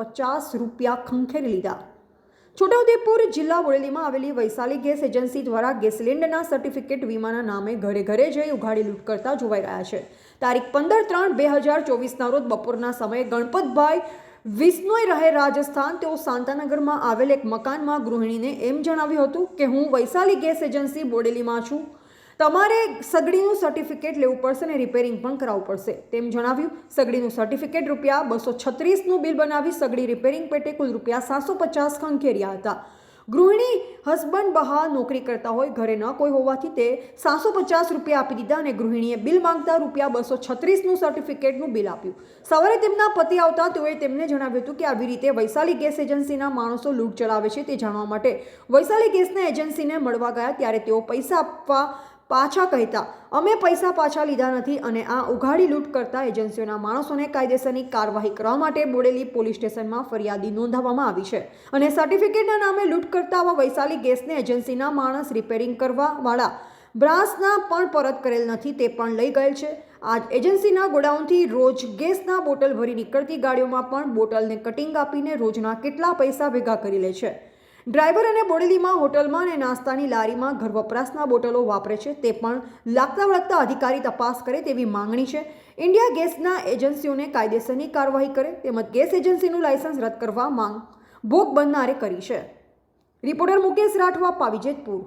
પચાસ રૂપિયા ખંખેરી લીધા. છોટાઉદેપુર જિલ્લા બોડેલીમાં આવેલી વૈશાલી ગેસ એજન્સી દ્વારા ગેસ સિલિન્ડરના સર્ટિફિકેટ વીમાના નામે ઘરે ઘરે જઈ ઉઘાડી લૂંટ કરતા જોવાઈ રહ્યા છે. તારીખ પંદર ત્રણ બે હજાર ચોવીસના રોજ બપોરના સમયે ગણપતભાઈ વિષ્ણુએ રહે રાજસ્થાન, તેઓ શાંતાનગરમાં આવેલ એક મકાનમાં ગૃહિણીને એમ જણાવ્યું હતું કે, હું વૈશાલી ગેસ એજન્સી બોડેલીમાં છું. તમારે સગડીનું સર્ટિફિકેટ લેવું પડશે અને રિપેરિંગ પણ કરાવવું પડશે. તેમ જણાવ્યું, સગડીનું સર્ટિફિકેટ રૂપિયા બસો છત્રીસનું બિલ બનાવી સગડી રિપેરિંગ પેટે કુલ રૂપિયા સાતસો પચાસ ખંખેર્યા હતા. ગૃહિણી હસબન્ડ બહાર નોકરી કરતા હોય, ઘરે ન કોઈ હોવાથી તે સાતસો પચાસ રૂપિયા આપી દીધા અને ગૃહિણીએ બિલ માંગતા રૂપિયા બસો છત્રીસનું સર્ટિફિકેટનું બિલ આપ્યું. સવારે તેમના પતિ આવતા તેઓએ તેમને જણાવ્યું હતું કે આવી રીતે વૈશાલી ગેસ એજન્સીના માણસો લૂંટ ચલાવે છે તે જાણવા માટે. વૈશાલી ગેસના એજન્સીને મળવા ગયા ત્યારે તેઓ પૈસા આપવા પાછા કહેતા, અમે પૈસા પાછા લીધા નથી અને આ ઉઘાડી લૂંટ કરતા એજન્સીઓના માણસોને કાયદેસરની કાર્યવાહી કરવા માટે બોડેલી પોલીસ સ્ટેશનમાં ફરિયાદી નોંધાવવામાં આવી છે અને સર્ટિફિકેટના નામે લૂંટ કરતા આવા વૈશાલી ગેસને એજન્સીના માણસ રિપેરિંગ કરવાવાળા બ્રાસના પણ પરત કરેલ નથી તે પણ લઈ ગયેલ છે. આ એજન્સીના ગોડાઉનથી રોજ ગેસના બોટલ ભરી નીકળતી ગાડીઓમાં પણ બોટલને કટિંગ આપીને રોજના કેટલા પૈસા ભેગા કરી લે છે. ડ્રાઈવર અને બોડેલીમાં હોટલમાં અને નાસ્તાની લારીમાં ઘર વપરાશના બોટલો વાપરે છે, તે પણ લાગતા વળગતા અધિકારી તપાસ કરે તેવી માંગણી છે. ઇન્ડિયા ગેસના એજન્સીઓને કાયદેસરની કાર્યવાહી કરે તેમજ ગેસ એજન્સીનું લાયસન્સ રદ કરવા માંગ ભોગ બનનારે કરી છે. રિપોર્ટર મુકેશ રાઠવા પાવીજેતપુર.